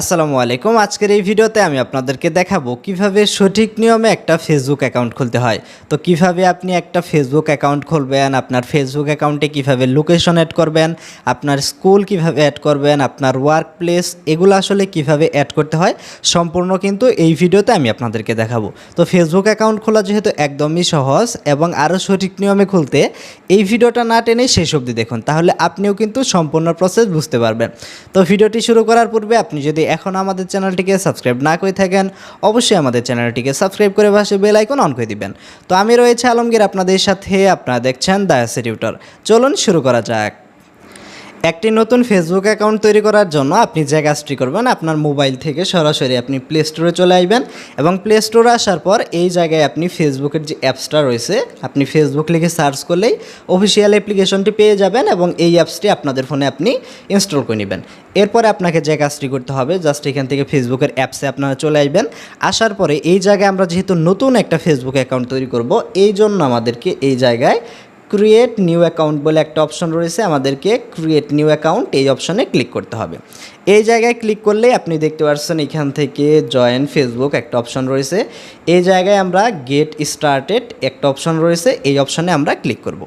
আসসালামু আলাইকুম। আজকের এই ভিডিওতে আমি আপনাদেরকে দেখাবো কীভাবে সঠিক নিয়মে একটা ফেসবুক অ্যাকাউন্ট খুলতে হয়। তো কীভাবে আপনি একটা ফেসবুক অ্যাকাউন্ট খুলবেন, আপনার ফেসবুক অ্যাকাউন্টে কীভাবে লোকেশন অ্যাড করবেন, আপনার স্কুল কীভাবে অ্যাড করবেন, আপনার ওয়ার্ক প্লেস এগুলো আসলে কীভাবে অ্যাড করতে হয়, সম্পূর্ণ কিন্তু এই ভিডিওতে আমি আপনাদেরকে দেখাবো। তো ফেসবুক অ্যাকাউন্ট খোলা যেহেতু একদমই সহজ এবং আরও সঠিক নিয়মে খুলতে, এই ভিডিওটা না টেনে শেষ অবধি দেখুন, তাহলে আপনিও কিন্তু সম্পূর্ণ প্রসেস বুঝতে পারবেন। তো ভিডিওটি শুরু করার পূর্বে আপনি যদি এখন আমাদের চ্যানেলটিকে সাবস্ক্রাইব না করে থাকেন, অবশ্যই আমাদের চ্যানেলটিকে সাবস্ক্রাইব করে পাশে বেল আইকন অন করে দিবেন। তো আমি রয়েছে আলমগীর, আপনাদের সাথে আপনারা দেখছেন দায়াসি টিউটর। চলুন শুরু করা যাক। একটি নতুন ফেসবুক অ্যাকাউন্ট তৈরি করার জন্য আপনি যে কাজটি করবেন, আপনার মোবাইল থেকে সরাসরি আপনি প্লে স্টোরে চলে আসবেন এবং প্লে স্টোরে আসার পর এই জায়গায় আপনি ফেসবুকের যে অ্যাপসটা রয়েছে, আপনি ফেসবুক লিখে সার্চ করলেই অফিসিয়াল অ্যাপ্লিকেশনটি পেয়ে যাবেন এবং এই অ্যাপসটি আপনাদের ফোনে আপনি ইনস্টল করে নেবেন। এরপরে আপনাকে যে কাজটি করতে হবে জাস্ট এখান থেকে ফেসবুকের অ্যাপসে আপনারা চলে আসবেন। আসার পরে এই জায়গায় আমরা যেহেতু নতুন একটা ফেসবুক অ্যাকাউন্ট তৈরি করব, এই জন্য আমাদেরকে এই জায়গায় ক্রিয়েট নিউ অ্যাকাউন্ট বলে একটা অপশন রয়েছে, আমাদেরকে ক্রিয়েট নিউ অ্যাকাউন্ট এই অপশনে ক্লিক করতে হবে। এই জায়গায় ক্লিক করলে আপনি দেখতে পাচ্ছেন এখান থেকে জয়েন ফেসবুক একটা অপশন রয়েছে। এই জায়গায় আমরা গেট স্টার্টেড একটা অপশন রয়েছে, এই অপশনে আমরা ক্লিক করব।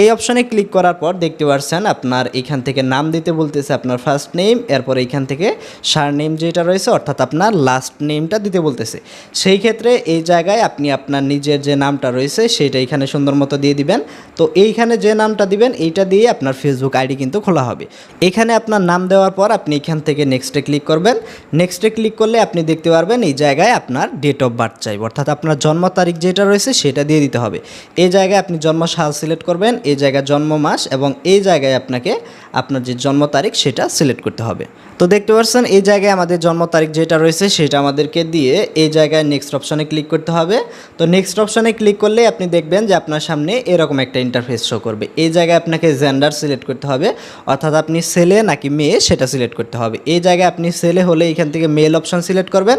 এই অপশনে ক্লিক করার পর দেখতে পাচ্ছেন আপনার এখান থেকে নাম দিতে বলতেছে আপনার ফার্স্ট নেম এরপর এইখান থেকে সার নেম যেটা রয়েছে, অর্থাৎ আপনার লাস্ট নেমটা দিতে বলতেছে। সেই ক্ষেত্রে এই জায়গায় আপনি আপনার নিজের যে নামটা রয়েছে, সেটা এখানে সুন্দর মতো দিয়ে দিবেন। তো এইখানে যে নামটা দিবেন, এইটা দিয়ে আপনার ফেসবুক আইডি কিন্তু খোলা হবে। এখানে আপনার নাম দেওয়ার পর আপনি এখান থেকে নেক্সটে ক্লিক করবেন। নেক্সটে ক্লিক করলে আপনি দেখতে পারবেন এই জায়গায় আপনার ডেট অফ বার্থ চাইব। অর্থাৎ আপনার জন্ম তারিখ যেটা রয়েছে সেটা দিয়ে দিতে হবে। এই জায়গায় আপনি জন্ম সাল সিলেক্ট করবেন, এই জায়গায় জন্ম মাস এবং এই জায়গায় আপনাকে আপনার যে জন্ম তারিখ সেটা সিলেক্ট করতে হবে। তো দেখতে পাচ্ছেন, এই জায়গায় আমাদের জন্ম তারিখ যেটা রয়েছে সেটা আমাদেরকে দিয়ে এই জায়গায় নেক্সট অপশানে ক্লিক করতে হবে। তো নেক্সট অপশানে ক্লিক করলে আপনি দেখবেন যে আপনার সামনে এরকম একটা ইন্টারফেস শো করবে। এই জায়গায় আপনাকে জেন্ডার সিলেক্ট করতে হবে। অর্থাৎ আপনি ছেলে নাকি মেয়ে সেটা সিলেক্ট করতে হবে। এই জায়গায় আপনি ছেলে হলে এখান থেকে মেল অপশন সিলেক্ট করবেন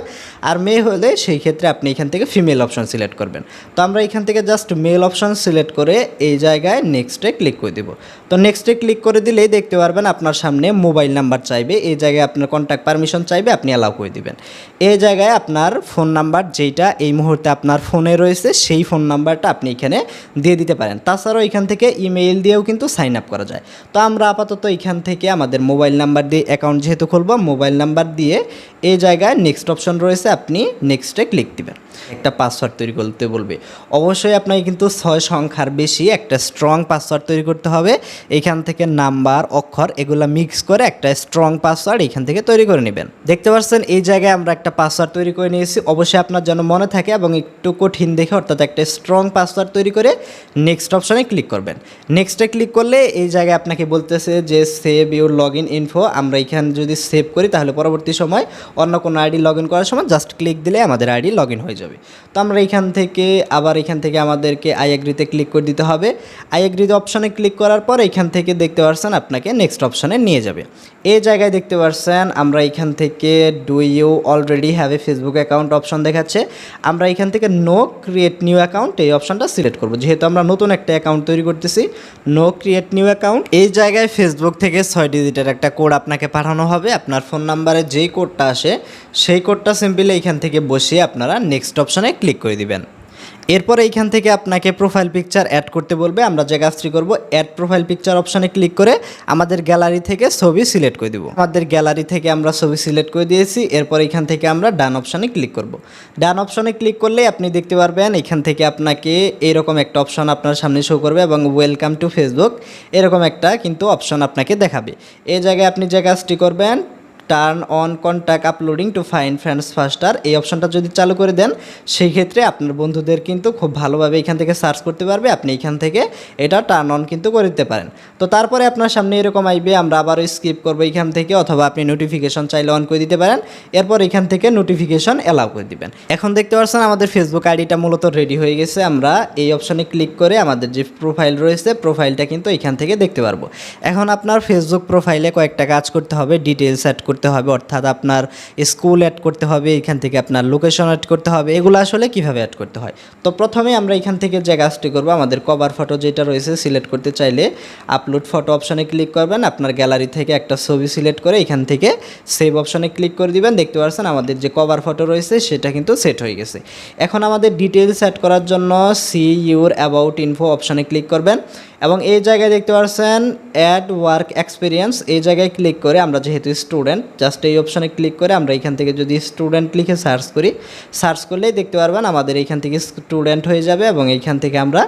আর মেয়ে হলে সেই ক্ষেত্রে আপনি এখান থেকে ফিমেল অপশন সিলেক্ট করবেন। তো আমরা এখান থেকে জাস্ট মেল অপশন সিলেক্ট করে এই জায়গায় নেক্সটে ক্লিক করে দেব। তো নেক্সটে ক্লিক করে দিলেই দেখতে পারবেন আপনার সামনে মোবাইল নাম্বার চাইবে। এই জায়গায় আপনার কন্ট্যাক্ট পারমিশন চাইবে, আপনি অ্যালাউ করে দিবেন। এই জায়গায় আপনার ফোন নাম্বার যেটা এই মুহূর্তে আপনার ফোনে রয়েছে, সেই ফোন নাম্বারটা আপনি এখানে দিয়ে দিতে পারেন। তাছাড়াও এখান থেকে ইমেইল দিয়েও কিন্তু সাইন আপ করা যায়। তো আমরা আপাতত এখান থেকে আমাদের মোবাইল নাম্বার দিয়ে অ্যাকাউন্ট যেহেতু খুলবো মোবাইল নাম্বার দিয়ে এই জায়গায় নেক্সট অপশন রয়েছে আপনি নেক্সটে ক্লিক দিবেন। একটা পাসওয়ার্ড তৈরি করতে বলবে। অবশ্যই আপনাকে কিন্তু ছয় সংখ্যার বেশি একটা স্ট্রং পাসওয়ার্ড তৈরি করতে হবে। এখান থেকে নাম্বার, অক্ষর এগুলো মিক্স করে একটা স্ট্রং পাসওয়ার্ড এখান থেকে তৈরি করে নেবেন। দেখতে পাচ্ছেন, এই জায়গায় আমরা একটা পাসওয়ার্ড তৈরি করে নিয়েছি। অবশ্যই আপনার যেন মনে থাকে এবং একটু কঠিন দেখে অর্থাৎ একটা স্ট্রং পাসওয়ার্ড তৈরি করে নেক্সট অপশনে ক্লিক করবেন। নেক্সটে ক্লিক করলে এই জায়গায় আপনাকে বলতেছে যে save your log in info আমরা এখানে যদি সেভ করি, তাহলে পরবর্তী সময় অন্য কোনো আইডি লগ ইন করার সময় জাস্ট ক্লিক দিলে আমাদের আইডি লগ ইন হয়ে যাবে। তো আমরা এখান থেকে, আবার এখান থেকে আমাদেরকে আই এগ্রিতে ক্লিক করে দিতে হবে। আই এগ্রিতে অপশনে ক্লিক করার পর এখান থেকে দেখতে পাচ্ছেন আপনাকে নেক্সট অপশনে নিয়ে যাবে। এই জায়গায় দেখতে পাচ্ছেন আমরা এখান থেকে do you already have a Facebook account option দেখাচ্ছে। আমরা এখান থেকে নো ক্রিয়েট নিউ অ্যাকাউন্ট এই অপশনটা সিলেক্ট করব। যেহেতু আমরা নতুন একটা অ্যাকাউন্ট তৈরি করতেছি নো ক্রিয়েট নিউ অ্যাকাউন্ট এই জায়গায় ফেসবুক থেকে ছয় ডিজিটের একটা কোড আপনাকে পাঠানো হবে। আপনার ফোন নাম্বারে যেই কোডটা আসে, সেই কোডটা সিম্পলি এখান থেকে বসিয়ে আপনারা নেক্সট অপশনে ক্লিক করে দিবেন। এরপর এইখান থেকে আপনাকে প্রোফাইল পিকচার অ্যাড করতে বলবে। আমরা যে কাজটি করব অ্যাড প্রোফাইল পিকচার অপশানে ক্লিক করে আমাদের গ্যালারি থেকে ছবি সিলেক্ট করে দিব। আমাদের গ্যালারি থেকে আমরা ছবি সিলেক্ট করে দিয়েছি। এরপর এখান থেকে আমরা ডান অপশানে ক্লিক করব। ডান অপশানে ক্লিক করলে আপনি দেখতে পারবেন এখান থেকে আপনাকে এরকম একটা অপশন আপনার সামনে শো করবে এবং ওয়েলকাম টু ফেসবুক এরকম একটা কিন্তু অপশান আপনাকে দেখাবে। এই জায়গায় আপনি যে কাজটি করবেন turn on contact uploading to find friends faster এই অপশনটা যদি চালু করে দেন সেই ক্ষেত্রে আপনার বন্ধুদের কিন্তু খুব ভালোভাবে এখান থেকে সার্চ করতে পারবে, আপনি এখান থেকে এটা টার্ন অন কিন্তু করে দিতে পারেন। তো তারপরে আপনার সামনে এরকম আইবে আমরা আবারও স্কিপ করব এখান থেকে, অথবা আপনি নোটিফিকেশন চাইলে অন করে দিতে পারেন, এরপর এখান থেকে নোটিফিকেশন অ্যালাউ করে দিবেন। এখন দেখতে পাচ্ছেন আমাদের ফেসবুক আইডিটা মূলত রেডি হয়ে গেছে, আমরা এই অপশনে ক্লিক করে আমাদের যে প্রোফাইল রয়েছে প্রোফাইলটা কিন্তু এখান থেকে দেখতে পারব। এখন আপনার ফেসবুক প্রোফাইলে কয়েকটা কাজ করতে হবে ডিটেলস অ্যাড করতে করতে হবে, অর্থাৎ আপনার স্কুল অ্যাড করতে হবে, এখান থেকে আপনার লোকেশন অ্যাড করতে হবে, এগুলো আসলে কীভাবে অ্যাড করতে হয়? তো প্রথমে আমরা এখান থেকে যে কাজটি করব, আমাদের কভার ফটো যেটা রয়েছে সিলেক্ট করতে চাইলে আপলোড ফটো অপশানে ক্লিক করবেন, আপনার গ্যালারি থেকে একটা ছবি সিলেক্ট করে এখান থেকে সেভ অপশানে ক্লিক করে দিবেন, দেখতে পাচ্ছেন আমাদের যে কভার ফটো রয়েছে, সেটা কিন্তু সেট হয়ে গেছে। এখন আমাদের ডিটেলস অ্যাড করার জন্য সি ইউর অ্যাবাউট ইনফো অপশানে ক্লিক করবেন এবং এই জায়গায় দেখতে পাচ্ছেন অ্যাড ওয়ার্ক এক্সপিরিয়েন্স এই জায়গায় ক্লিক করে আমরা যেহেতু স্টুডেন্ট জাস্ট এই অপশানে ক্লিক করে আমরা এখান থেকে যদি স্টুডেন্ট লিখে সার্চ করি সার্চ করলেই দেখতে পারবেন আমাদের এখান থেকে স্টুডেন্ট হয়ে যাবে এবং এইখান থেকে আমরা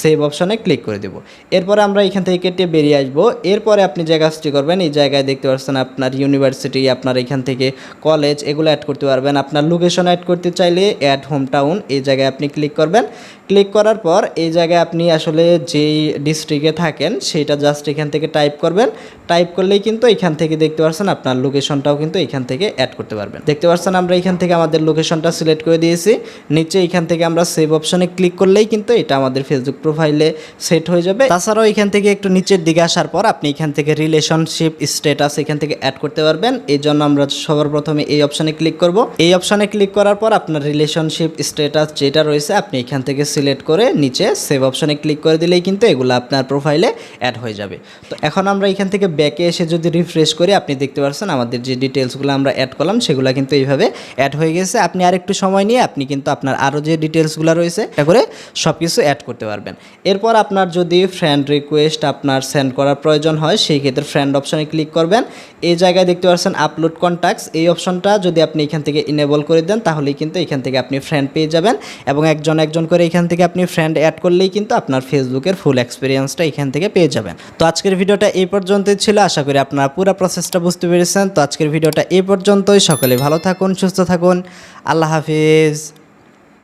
সেভ অপশানে ক্লিক করে দেব। এরপরে আমরা এখান থেকে কেটে বেরিয়ে আসব। এরপরে আপনি যে কাজটি করবেন, এই জায়গায় দেখতে পাচ্ছেন আপনার ইউনিভার্সিটি আপনার এখান থেকে কলেজ এগুলো অ্যাড করতে পারবেন। আপনার লোকেশন অ্যাড করতে চাইলে অ্যাড হোম টাউন এই জায়গায় আপনি ক্লিক করবেন। ক্লিক করার পর এই জায়গায় আপনি আসলে যেই ডিস্ট্রিক্টে থাকেন সেটা জাস্ট এখান থেকে টাইপ করবেন। টাইপ করলেই কিন্তু এখান থেকে দেখতে পাচ্ছেন আপনার লোকেশনটাও কিন্তু এখান থেকে অ্যাড করতে পারবেন। দেখতে পাচ্ছেন আমরা এখান থেকে আমাদের লোকেশনটা সিলেক্ট করে দিয়েছি। নিচে এখান থেকে আমরা সেভ অপশনে ক্লিক করলেই কিন্তু এটা আমাদের ফেসবুক প্রোফাইলে সেট হয়ে যাবে। তাছাড়াও এখান থেকে একটু নিচের দিকে আসার পর আপনি এখান থেকে রিলেশনশিপ স্ট্যাটাস এখান থেকে অ্যাড করতে পারবেন। এই জন্য আমরা সবার প্রথমে এই অপশনে ক্লিক করব। এই অপশনে ক্লিক করার পর আপনার রিলেশনশিপ স্ট্যাটাস যেটা রয়েছে আপনি এখান থেকে সিলেক্ট করে নিচে সেভ অপশনে ক্লিক করে দিলেই কিন্তু এগুলো আপনার প্রোফাইলে অ্যাড হয়ে যাবে। তো এখন আমরা এখান থেকে ব্যাকে এসে যদি রিফ্রেশ করি, আপনি দেখতে পাচ্ছেন আমাদের যে ডিটেলসগুলো আমরা অ্যাড করলাম, সেগুলো কিন্তু এইভাবে অ্যাড হয়ে গেছে। আপনি আরেকটু সময় নিয়ে আপনি কিন্তু আপনার আরও যে ডিটেলসগুলো রয়েছে, এটা করে সব কিছু অ্যাড করতে পারবেন। এরপর আপনার যদি ফ্রেন্ড রিকোয়েস্ট আপনার সেন্ড করার প্রয়োজন হয়, সেই ক্ষেত্রে ফ্রেন্ড অপশনে ক্লিক করবেন। এই জায়গায় দেখতে পাচ্ছেন আপলোড কন্ট্যাক্টস এই অপশনটা যদি আপনি এখান থেকে ইনেবল করে দেন, তাহলেই কিন্তু এখান থেকে আপনি ফ্রেন্ড পেয়ে যাবেন এবং একজন একজন করে এখান থেকে আপনি ফ্রেন্ড অ্যাড করলেই কিন্তু আপনার ফেসবুকের ফুল এক্সপিরিয়েন্সটা এখান থেকে পেয়ে যাবেন। তো আজকের ভিডিওটা এই পর্যন্তই ছিল। আশা করি আপনারা পুরো প্রসেসটা বুঝতে পেরেছেন। তো আজকের ভিডিওটা এই পর্যন্তই। সকলে ভালো থাকুন, সুস্থ থাকুন। আল্লাহ হাফিজ।